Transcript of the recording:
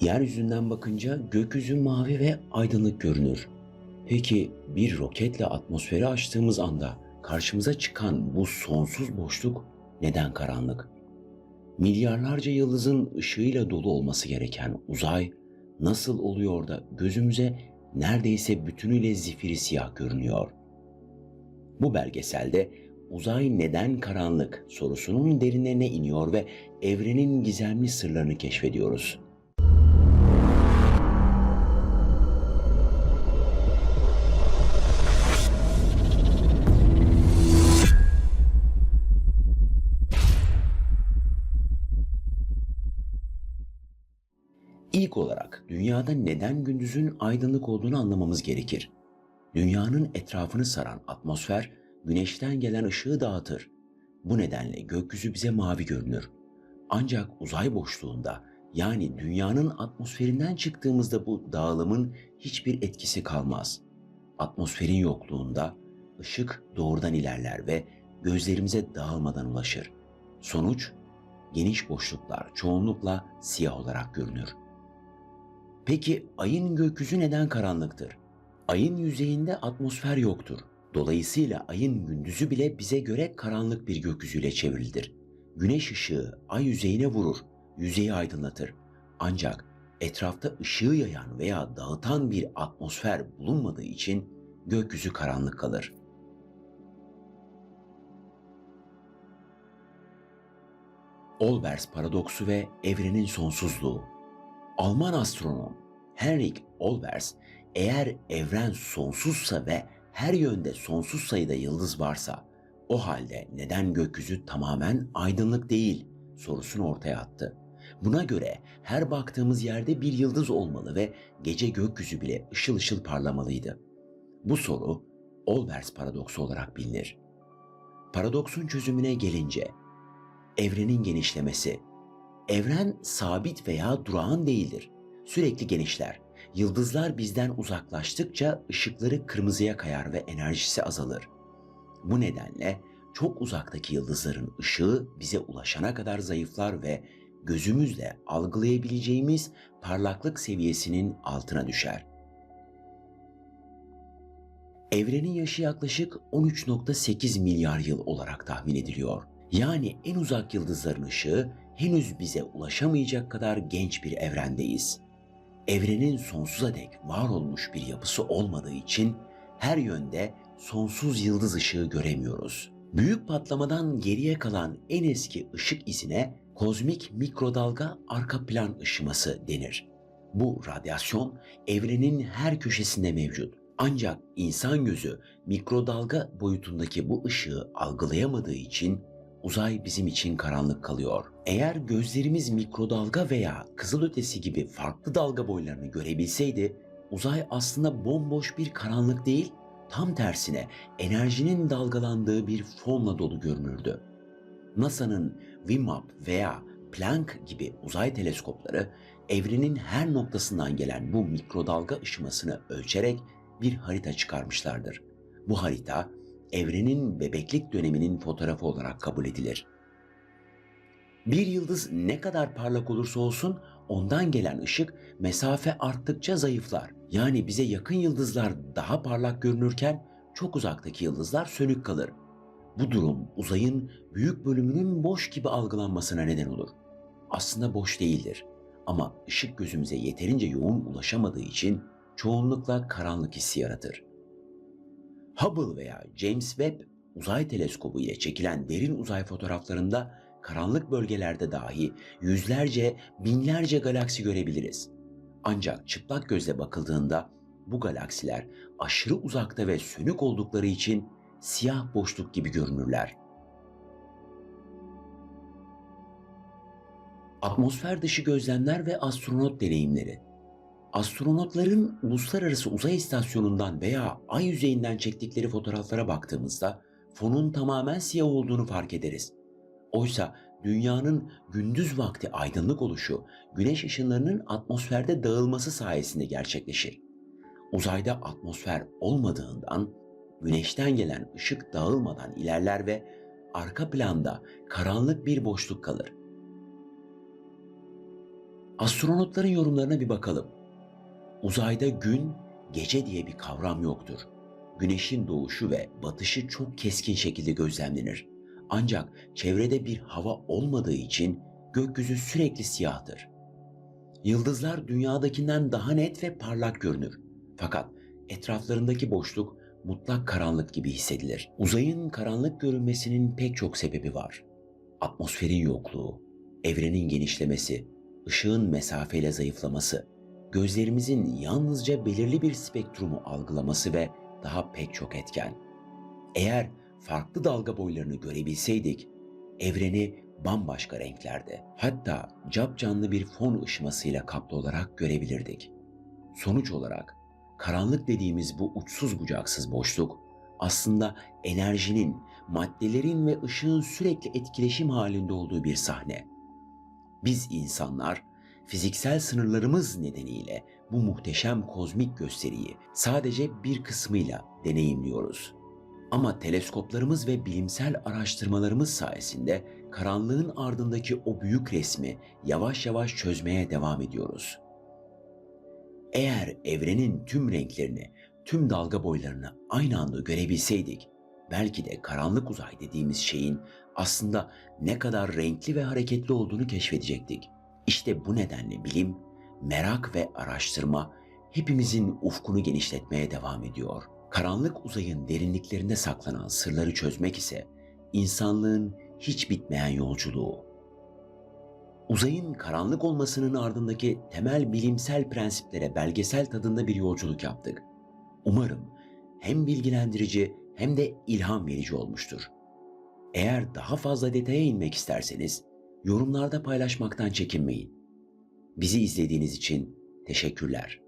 Yeryüzünden bakınca gökyüzü mavi ve aydınlık görünür. Peki bir roketle atmosferi açtığımız anda karşımıza çıkan bu sonsuz boşluk neden karanlık? Milyarlarca yıldızın ışığıyla dolu olması gereken uzay nasıl oluyor da gözümüze neredeyse bütünüyle zifiri siyah görünüyor? Bu belgeselde uzay neden karanlık sorusunun derinlerine iniyor ve evrenin gizemli sırlarını keşfediyoruz. İlk olarak dünyada neden gündüzün aydınlık olduğunu anlamamız gerekir. Dünyanın etrafını saran atmosfer güneşten gelen ışığı dağıtır. Bu nedenle gökyüzü bize mavi görünür. Ancak uzay boşluğunda yani dünyanın atmosferinden çıktığımızda bu dağılımın hiçbir etkisi kalmaz. Atmosferin yokluğunda ışık doğrudan ilerler ve gözlerimize dağılmadan ulaşır. Sonuç geniş boşluklar çoğunlukla siyah olarak görünür. Peki ayın gökyüzü neden karanlıktır? Ayın yüzeyinde atmosfer yoktur. Dolayısıyla ayın gündüzü bile bize göre karanlık bir gökyüzüyle çevrilidir. Güneş ışığı ay yüzeyine vurur, yüzeyi aydınlatır. Ancak etrafta ışığı yayan veya dağıtan bir atmosfer bulunmadığı için gökyüzü karanlık kalır. Olbers paradoksu ve evrenin sonsuzluğu. Alman astronom Henrik Olbers eğer evren sonsuzsa ve her yönde sonsuz sayıda yıldız varsa o halde neden gökyüzü tamamen aydınlık değil sorusunu ortaya attı. Buna göre her baktığımız yerde bir yıldız olmalı ve gece gökyüzü bile ışıl ışıl parlamalıydı. Bu soru Olbers paradoksu olarak bilinir. Paradoksun çözümüne gelince evrenin genişlemesi. Evren sabit veya durağan değildir. Sürekli genişler. Yıldızlar bizden uzaklaştıkça ışıkları kırmızıya kayar ve enerjisi azalır. Bu nedenle çok uzaktaki yıldızların ışığı bize ulaşana kadar zayıflar ve gözümüzle algılayabileceğimiz parlaklık seviyesinin altına düşer. Evrenin yaşı yaklaşık 13.8 milyar yıl olarak tahmin ediliyor. Yani en uzak yıldızların ışığı henüz bize ulaşamayacak kadar genç bir evrendeyiz. Evrenin sonsuza dek var olmuş bir yapısı olmadığı için her yönde sonsuz yıldız ışığı göremiyoruz. Büyük patlamadan geriye kalan en eski ışık izine kozmik mikrodalga arka plan ışıması denir. Bu radyasyon evrenin her köşesinde mevcut. Ancak insan gözü mikrodalga boyutundaki bu ışığı algılayamadığı için uzay bizim için karanlık kalıyor. Eğer gözlerimiz mikrodalga veya kızılötesi gibi farklı dalga boylarını görebilseydi, uzay aslında bomboş bir karanlık değil, tam tersine enerjinin dalgalandığı bir fonla dolu görünürdü. NASA'nın WIMAP veya Planck gibi uzay teleskopları evrenin her noktasından gelen bu mikrodalga ışımasını ölçerek bir harita çıkarmışlardır. Bu harita evrenin bebeklik döneminin fotoğrafı olarak kabul edilir. Bir yıldız ne kadar parlak olursa olsun ondan gelen ışık mesafe arttıkça zayıflar. Yani bize yakın yıldızlar daha parlak görünürken çok uzaktaki yıldızlar sönük kalır. Bu durum uzayın büyük bölümünün boş gibi algılanmasına neden olur. Aslında boş değildir ama ışık gözümüze yeterince yoğun ulaşamadığı için çoğunlukla karanlık hissi yaratır. Hubble veya James Webb uzay teleskobu ile çekilen derin uzay fotoğraflarında karanlık bölgelerde dahi yüzlerce, binlerce galaksi görebiliriz. Ancak çıplak gözle bakıldığında bu galaksiler aşırı uzakta ve sönük oldukları için siyah boşluk gibi görünürler. Atmosfer dışı gözlemler ve astronot deneyimleri Astronotların uluslararası uzay istasyonundan veya ay yüzeyinden çektikleri fotoğraflara baktığımızda fonun tamamen siyah olduğunu fark ederiz. Oysa dünyanın gündüz vakti aydınlık oluşu güneş ışınlarının atmosferde dağılması sayesinde gerçekleşir. Uzayda atmosfer olmadığından güneşten gelen ışık dağılmadan ilerler ve arka planda karanlık bir boşluk kalır. Astronotların yorumlarına bir bakalım. Uzayda gün, gece diye bir kavram yoktur. Güneşin doğuşu ve batışı çok keskin şekilde gözlemlenir. Ancak çevrede bir hava olmadığı için gökyüzü sürekli siyahtır. Yıldızlar dünyadakinden daha net ve parlak görünür. Fakat etraflarındaki boşluk mutlak karanlık gibi hissedilir. Uzayın karanlık görünmesinin pek çok sebebi var. Atmosferin yokluğu, evrenin genişlemesi, ışığın mesafeyle zayıflaması, gözlerimizin yalnızca belirli bir spektrumu algılaması ve daha pek çok etken. Eğer farklı dalga boylarını görebilseydik, evreni bambaşka renklerde, hatta capcanlı bir fon ışımasıyla kaplı olarak görebilirdik. Sonuç olarak karanlık dediğimiz bu uçsuz bucaksız boşluk aslında enerjinin, maddelerin ve ışığın sürekli etkileşim halinde olduğu bir sahne. Biz insanlar fiziksel sınırlarımız nedeniyle bu muhteşem kozmik gösteriyi sadece bir kısmıyla deneyimliyoruz. Ama teleskoplarımız ve bilimsel araştırmalarımız sayesinde karanlığın ardındaki o büyük resmi yavaş yavaş çözmeye devam ediyoruz. Eğer evrenin tüm renklerini, tüm dalga boylarını aynı anda görebilseydik, belki de karanlık uzay dediğimiz şeyin aslında ne kadar renkli ve hareketli olduğunu keşfedecektik. İşte bu nedenle bilim, merak ve araştırma hepimizin ufkunu genişletmeye devam ediyor. Karanlık uzayın derinliklerinde saklanan sırları çözmek ise insanlığın hiç bitmeyen yolculuğu. Uzayın karanlık olmasının ardındaki temel bilimsel prensiplere belgesel tadında bir yolculuk yaptık. Umarım hem bilgilendirici hem de ilham verici olmuştur. Eğer daha fazla detaya inmek isterseniz yorumlarda paylaşmaktan çekinmeyin. Bizi izlediğiniz için teşekkürler.